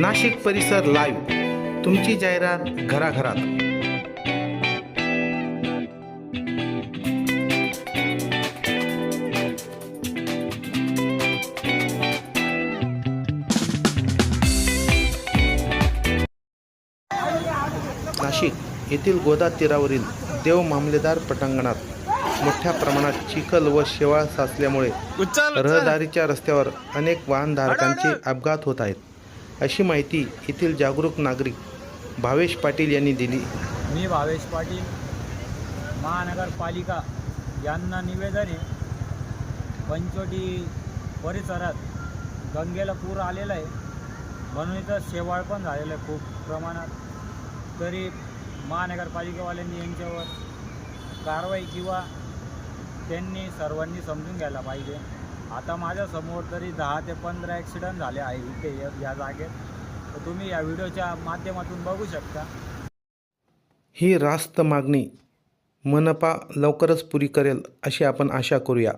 नाशिक परिसर लाईव्ह तुमची जाहिरात घराघरात. नाशिक येथील गोदा तीरावरील देव मामलेदार पटांगणात मोठ्या प्रमाणात चिखल व शेवाळ साचल्यामुळे रहदारीच्या रस्त्यावर अनेक वाहनधारकांचे अपघात होत आहेत. अशी माहिती येथील जागरूक नागरिक भावेश पाटील यांनी दिली. मी भावेश पाटील महानगरपालिका यांना निवेदन आहे. पंचोटी परिसरात गंगेला पूर आलेला आहे. म्हणून इथं शेवाळ पण झालेलं आहे खूप प्रमाणात. तरी महानगरपालिकेवाल्यांनी यांच्यावर कारवाई किंवा त्यांनी सर्वांनी समजून घ्यायला पाहिजे. आता माझ्यासमोर तरी दहा ते पंधरा ॲक्सिडंट झाले आहे इथे या- या जागेत. तर तुम्ही या व्हिडिओच्या माध्यमातून बघू शकता. ही रास्त मागणी मनपा लवकरच पुरी करेल अशी आपण आशा करूया.